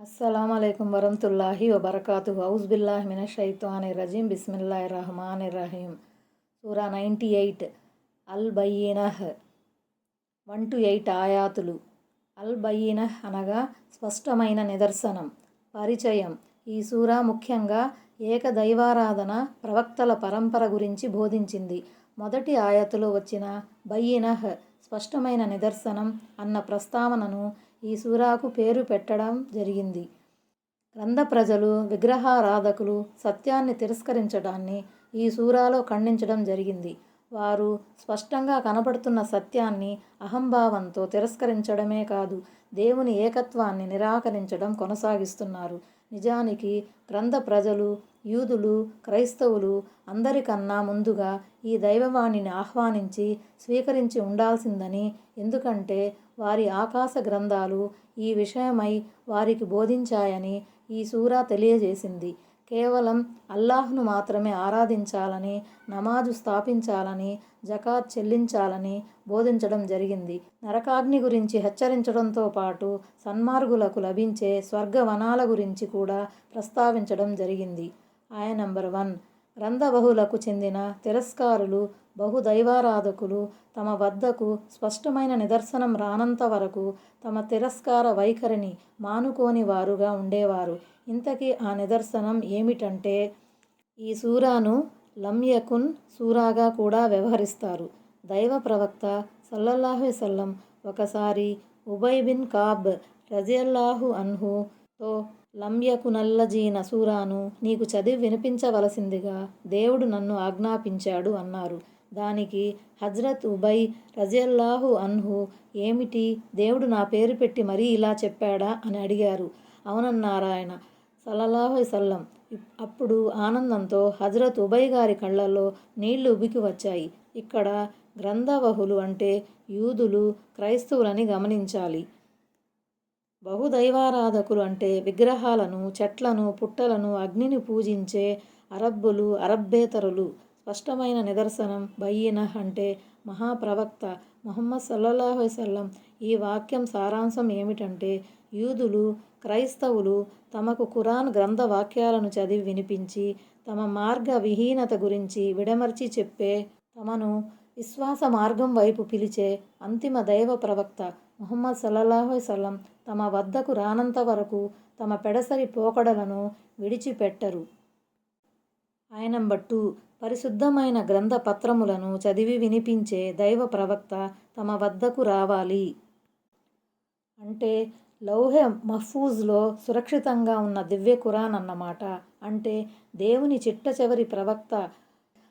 అస్సలం అయికం వరహతుల్లాహి వబర్కాతు హౌస్ బిల్లాహ్ మిన షైతాని రజీం. బిస్మిల్లా రహమాన్ రహీం. సూరా నైంటీ ఎయిట్. అల్ బయ్యినహ్. వన్ టు ఎయిట్ ఆయాతులు. అల్ బయ్యినహ్ అనగా స్పష్టమైన నిదర్శనం పరిచయం. ఈ సూరా ముఖ్యంగా ఏక దైవారాధన ప్రవక్తల పరంపర గురించి బోధించింది. మొదటి ఆయతులో వచ్చిన బయ్యినహ్ స్పష్టమైన నిదర్శనం అన్న ప్రస్తావనను ఈ సూరాకు పేరు పెట్టడం జరిగింది. గ్రంథ ప్రజలు విగ్రహారాధకులు సత్యాన్ని తిరస్కరించడాన్ని ఈ సూరాలో ఖండించడం జరిగింది. వారు స్పష్టంగా కనబడుతున్న సత్యాన్ని అహంభావంతో తిరస్కరించడమే కాదు దేవుని ఏకత్వాన్ని నిరాకరించడం కొనసాగిస్తున్నారు. నిజానికి గ్రంథ ప్రజలు యూదులు క్రైస్తవులు అందరికన్నా ముందుగా ఈ దైవవాణిని ఆహ్వానించి స్వీకరించి ఉండాల్సిందని ఎందుకంటే వారి ఆకాశ గ్రంథాలు ఈ విషయమై వారికి బోధించాయని ఈ సూరా తెలియజేసింది. కేవలం అల్లాహ్ను మాత్రమే ఆరాధించాలని నమాజు స్థాపించాలని జకాత్ చెల్లించాలని బోధించడం జరిగింది. నరకాగ్ని గురించి హెచ్చరించడంతో పాటు సన్మార్గులకు లభించే స్వర్గవనాల గురించి కూడా ప్రస్తావించడం జరిగింది. ఆయన నంబర్ వన్. రంధబహులకు చెందిన తిరస్కారులు బహుదైవారాధకులు తమ వద్దకు స్పష్టమైన నిదర్శనం రానంత వరకు తమ తిరస్కార వైఖరిని మానుకోని వారుగా ఉండేవారు. ఇంతకీ ఆ నిదర్శనం ఏమిటంటే ఈ సూరాను లమ్యకున్ సూరాగా కూడా వ్యవహరిస్తారు. దైవ ప్రవక్త సల్లల్లాహు సల్లం ఒకసారి ఉబై బిన్ కాబ్ రజియల్లాహు అన్హుతో లంయకునల్లజీన సూరాను నీకు చదివి వినిపించవలసిందిగా దేవుడు నన్ను ఆజ్ఞాపించాడు అన్నారు. దానికి హజ్రత్ ఉబై రజల్లాహు అన్హు ఏమిటి? దేవుడు నా పేరు పెట్టి మరీ ఇలా చెప్పాడా అని అడిగారు. అవునన్నారాయణ సల్లల్లాహు సల్లం. అప్పుడు ఆనందంతో హజరత్ ఉబై గారి కళ్ళల్లో నీళ్ళు ఉబికి వచ్చాయి. ఇక్కడ గ్రంథవహులు అంటే యూదులు క్రైస్తవులని గమనించాలి. బహుదైవారాధకులు అంటే విగ్రహాలను చెట్లను పుట్టలను అగ్నిని పూజించే అరబ్బులు అరబ్బేతరులు. స్పష్టమైన నిదర్శనం బయ్యినహ్ అంటే మహాప్రవక్త మొహమ్మద్ సల్లల్లాహు సల్లం ఈ వాక్యం సారాంశం ఏమిటంటే యూదులు క్రైస్తవులు తమకు ఖురాన్ గ్రంథ వాక్యాలను చదివి వినిపించి తమ మార్గ విహీనత గురించి విడమర్చి చెప్పే తమను విశ్వాస మార్గం వైపు పిలిచే అంతిమ దైవ ప్రవక్త ముహమ్మద్ సల్లల్లాహు సల్లం తమ వద్దకు రానంత వరకు తమ పెడసరి పోకడలను విడిచిపెట్టరు. ఆయన బట్టు పరిశుద్ధమైన గ్రంథ పత్రములను చదివి వినిపించే దైవ ప్రవక్త తమ వద్దకు రావాలి. అంటే లౌహె మహ్ఫూజ్లో సురక్షితంగా ఉన్న దివ్య ఖురాన్ అన్నమాట. అంటే దేవుని చిట్ట చివరి ప్రవక్త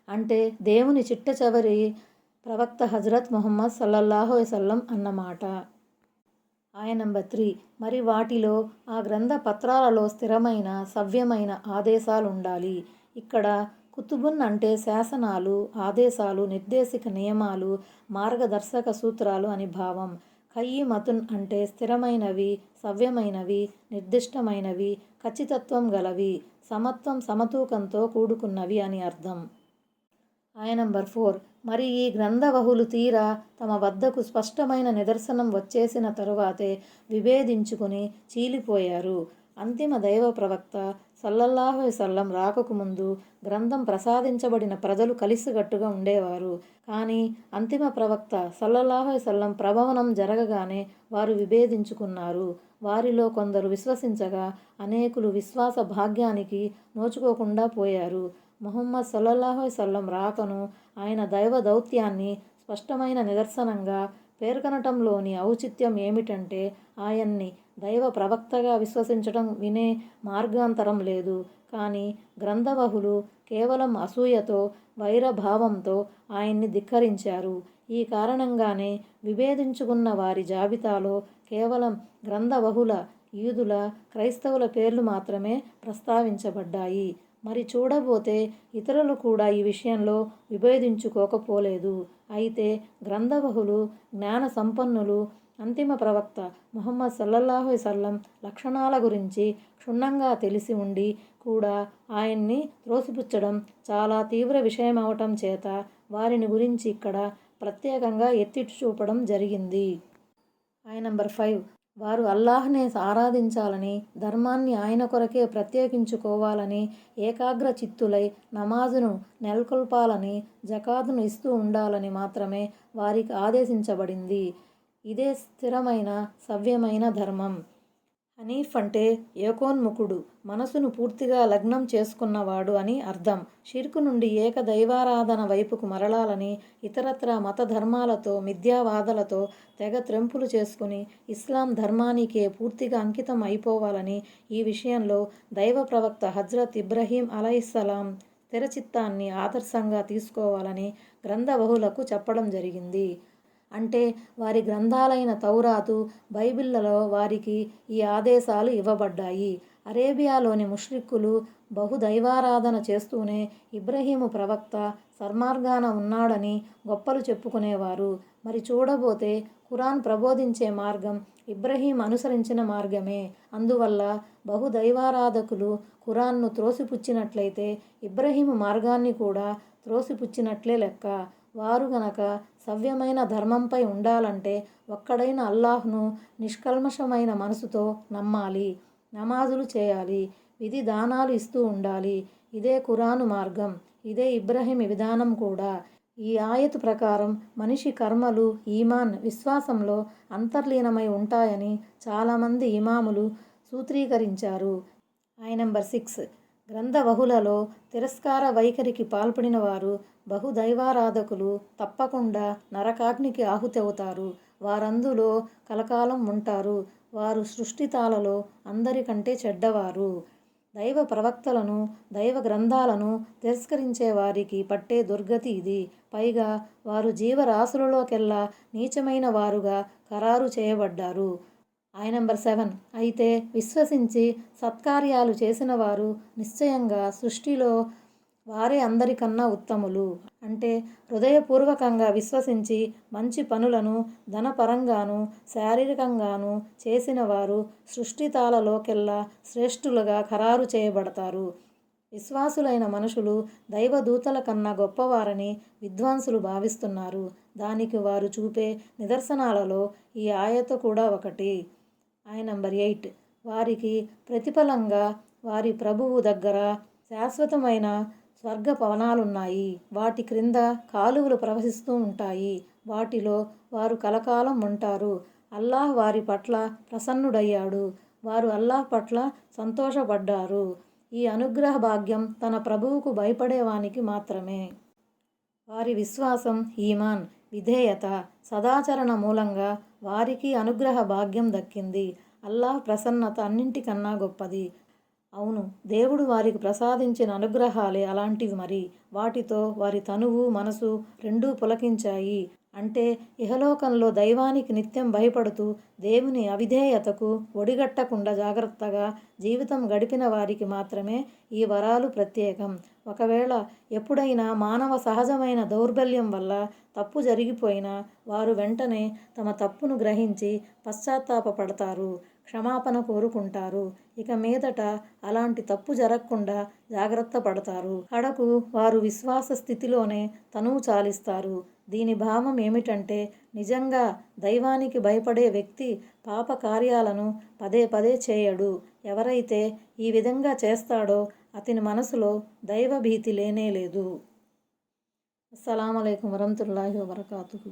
అంటే దేవుని చిట్ట చివరి ప్రవక్త హజరత్ ముహమ్మద్ సల్లల్లాహు సల్లం అన్నమాట. ఆయన నంబర్ త్రీ. మరి వాటిలో ఆ గ్రంథ పత్రాలలో స్థిరమైన సవ్యమైన ఆదేశాలు ఉండాలి ఇక్కడ కుతుబున్ అంటే శాసనాలు ఆదేశాలు నిర్దేశిక నియమాలు మార్గదర్శక సూత్రాలు అని భావం. ఖయ్యిమతున్ అంటే స్థిరమైనవి సవ్యమైనవి నిర్దిష్టమైనవి ఖచ్చితత్వం గలవి సమత్వం సమతూకంతో కూడుకున్నవి అని అర్థం. ఆయన నంబర్ ఫోర్. మరి ఈ గ్రంథవహులు తీరా తమ వద్దకు స్పష్టమైన నిదర్శనం వచ్చేసిన తరువాతే విభేదించుకుని చీలిపోయారు. అంతిమ దైవ ప్రవక్త సల్లల్లాహు సల్లం రాకకు ముందు గ్రంథం ప్రసాదించబడిన ప్రజలు కలిసిగట్టుగా ఉండేవారు. కానీ అంతిమ ప్రవక్త సల్లల్లాహు సల్లం ప్రభవనం జరగగానే వారు విభేదించుకున్నారు. వారిలో కొందరు విశ్వసించగా అనేకులు విశ్వాస భాగ్యానికి నోచుకోకుండా పోయారు. ముహమ్మద్ సల్లల్లాహు సల్లం రాకను ఆయన దైవ దౌత్యాన్ని స్పష్టమైన నిదర్శనంగా పేర్కొనటంలోని ఔచిత్యం ఏమిటంటే ఆయన్ని దైవ ప్రవక్తగా విశ్వసించడం వినే మార్గాంతరం లేదు. కానీ గ్రంథవహులు కేవలం అసూయతో వైరభావంతో ఆయన్ని ధిక్కరించారు. ఈ కారణంగానే విభేదించుకున్న వారి జాబితాలో కేవలం గ్రంథవహుల యూదుల క్రైస్తవుల పేర్లు మాత్రమే ప్రస్తావించబడ్డాయి. మరి చూడబోతే ఇతరులు కూడా ఈ విషయంలో విభేదించుకోకపోలేదు. అయితే గ్రంథబహులు జ్ఞాన సంపన్నులు అంతిమ ప్రవక్త ముహమ్మద్ సల్లల్లాహు సల్లం లక్షణాల గురించి క్షుణ్ణంగా తెలిసి ఉండి కూడా ఆయన్ని త్రోసిపుచ్చడం చాలా తీవ్ర విషయమవటం చేత వారిని గురించి ఇక్కడ ప్రత్యేకంగా ఎత్తి చూపడం జరిగింది. ఆయన నంబర్ ఫైవ్. వారు అల్లాహ్నే ఆరాధించాలని ధర్మాన్ని ఆయన కొరకే ప్రత్యేకించుకోవాలని ఏకాగ్ర చిత్తులై నమాజును నెలకొల్పాలని జకాతును ఇస్తూ ఉండాలని మాత్రమే వారికి ఆదేశించబడింది. ఇదే స్థిరమైన సవ్యమైన ధర్మం. హనీఫ్ అంటే ఏకోన్ముఖుడు. మనసును పూర్తిగా లగ్నం చేసుకున్నవాడు అని అర్థం. షిర్కు నుండి ఏక దైవారాధన వైపుకు మరలాలని ఇతరత్ర మత ధర్మాలతో మిథ్యావాదలతో తెగ త్రెంపులు చేసుకుని ఇస్లాం ధర్మానికే పూర్తిగా అంకితం అయిపోవాలని ఈ విషయంలో దైవ ప్రవక్త హజ్రత్ ఇబ్రహీం అలైహిస్సలాం తెరచిత్తాన్ని ఆదర్శంగా తీసుకోవాలని గ్రంథబహులకు చెప్పడం జరిగింది. అంటే వారి గ్రంథాలైన తౌరాతు బైబిళ్ళలో వారికి ఈ ఆదేశాలు ఇవ్వబడ్డాయి. అరేబియాలోని ముష్రిక్కులు బహుదైవారాధన చేస్తూనే ఇబ్రహీము ప్రవక్త సర్మార్గాన ఉన్నాడని గొప్పలు చెప్పుకునేవారు. మరి చూడబోతే ఖురాన్ ప్రబోధించే మార్గం ఇబ్రహీం అనుసరించిన మార్గమే. అందువల్ల బహుదైవారాధకులు ఖురాన్ను త్రోసిపుచ్చినట్లయితే ఇబ్రహీము మార్గాన్ని కూడా త్రోసిపుచ్చినట్లే లెక్క. వారు గనక సవ్యమైన ధర్మంపై ఉండాలంటే ఒక్కడైన అల్లాహ్ను నిష్కల్మషమైన మనసుతో నమ్మాలి నమాజులు చేయాలి విధి దానాలు ఇస్తూ ఉండాలి. ఇదే ఖురాను మార్గం ఇదే ఇబ్రహీం విధానం కూడా. ఈ ఆయతు ప్రకారం మనిషి కర్మలు ఈమాన్ విశ్వాసంలో అంతర్లీనమై ఉంటాయని చాలామంది ఇమాములు సూత్రీకరించారు. ఐ నెంబర్ సిక్స్. గ్రంథబహులలో తిరస్కార వైఖరికి పాల్పడిన వారు బహుదైవారాధకులు తప్పకుండా నరకాగ్నికి ఆహుతవుతారు. వారందులో కలకాలం ఉంటారు. వారు సృష్టితాలలో అందరికంటే చెడ్డవారు. దైవ ప్రవక్తలను దైవ గ్రంథాలను తిరస్కరించే వారికి పట్టే దుర్గతి ఇది. పైగా వారు జీవరాశులలోకెల్లా నీచమైన వారుగా ఖరారు చేయబడ్డారు. ఐ నెంబర్ సెవెన్. అయితే విశ్వసించి సత్కార్యాలు చేసిన వారు నిశ్చయంగా సృష్టిలో వారే అందరికన్నా ఉత్తములు. అంటే హృదయపూర్వకంగా విశ్వసించి మంచి పనులను ధనపరంగాను శారీరకంగాను చేసిన వారు సృష్టితాలలోకెల్లా శ్రేష్ఠులుగా ఖరారు చేయబడతారు. విశ్వాసులైన మనుషులు దైవదూతల కన్నా గొప్పవారని విద్వాంసులు భావిస్తున్నారు. దానికి వారు చూపే నిదర్శనాలలో ఈ ఆయత కూడా ఒకటి. ఆయన నంబర్ ఎయిట్. వారికి ప్రతిఫలంగా వారి ప్రభువు దగ్గర శాశ్వతమైన స్వర్గ పవనాలున్నాయి వాటి క్రింద కాలువలు ప్రవహిస్తూ ఉంటాయి. వాటిలో వారు కలకాలం ఉంటారు. అల్లాహ్ వారి పట్ల ప్రసన్నుడయ్యాడు. వారు అల్లాహ్ పట్ల సంతోషపడ్డారు. ఈ అనుగ్రహ భాగ్యం తన ప్రభువుకు భయపడేవానికి మాత్రమే. వారి విశ్వాసం ఈమాన్ విధేయత సదాచరణ మూలంగా వారికి అనుగ్రహ భాగ్యం దక్కింది. అల్లాహ్ ప్రసన్నత అన్నింటికన్నా గొప్పది. అవును దేవుడు వారికి ప్రసాదించిన అనుగ్రహాలే అలాంటివి మరి. వాటితో వారి తనువు మనసు రెండూ పులకించాయి. అంటే ఇహలోకంలో దైవానికి నిత్యం భయపడుతూ దేవుని అవిధేయతకు ఒడిగట్టకుండా జాగ్రత్తగా జీవితం గడిపిన వారికి మాత్రమే ఈ వరాలు ప్రత్యేకం. ఒకవేళ ఎప్పుడైనా మానవ సహజమైన దౌర్బల్యం వల్ల తప్పు జరిగిపోయినా వారు వెంటనే తమ తప్పును గ్రహించి పశ్చాత్తాపపడతారు క్షమాపణ కోరుకుంటారు. ఇక మీదట అలాంటి తప్పు జరగకుండా జాగ్రత్త పడతారు. కడకు వారు విశ్వాస స్థితిలోనే తనువు చాలిస్తారు. దీని భావం ఏమిటంటే నిజంగా దైవానికి భయపడే వ్యక్తి పాప కార్యాలను పదే పదే చేయడు. ఎవరైతే ఈ విధంగా చేస్తాడో అతని మనసులో దైవభీతి లేనే లేదు. అస్సలం అయికం వరహతుల్లాహి వబర్కాతుహు.